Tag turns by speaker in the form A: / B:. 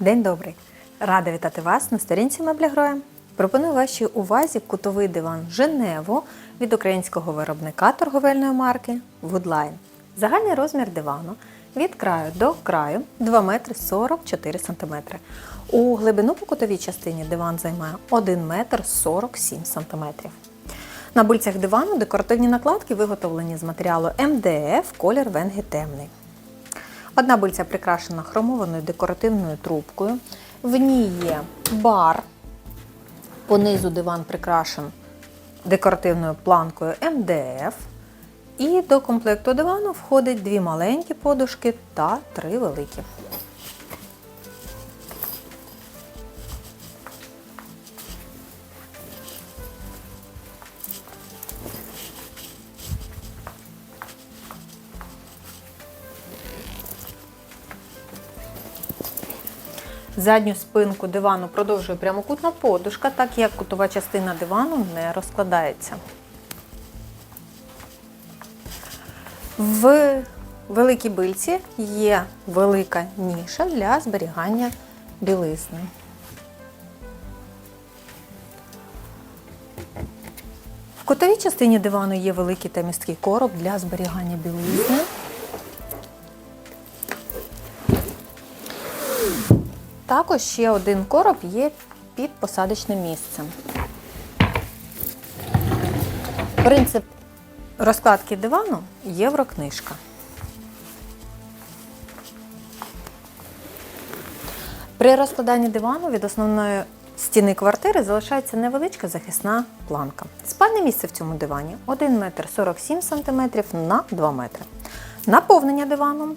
A: День добрий! Рада вітати вас на сторінці Меблягроя. Пропоную вашій увазі кутовий диван Женево від українського виробника торговельної марки Woodline. Загальний розмір дивану від краю до краю 2 метри 44 см. У глибину по кутовій частині диван займає 1 метр 47 см. На бульцях дивану декоративні накладки виготовлені з матеріалу МДФ, колір венги темний. Одна бульця прикрашена хромованою декоративною трубкою. В ній є бар. Понизу диван прикрашен декоративною планкою МДФ. І до комплекту дивану входить дві маленькі подушки та три великі. Задню спинку дивану продовжує прямокутна подушка, так як кутова частина дивану не розкладається. В великій бильці є велика ніша для зберігання білизни. В кутовій частині дивану є великий та місткий короб для зберігання білизни. Також ще один короб є під посадочним місцем. Принцип розкладки дивану єврокнижка. При розкладанні дивану від основної стіни квартири залишається невеличка захисна планка. Спальне місце в цьому дивані 1 метр 47 см на 2 метри. Наповнення диваном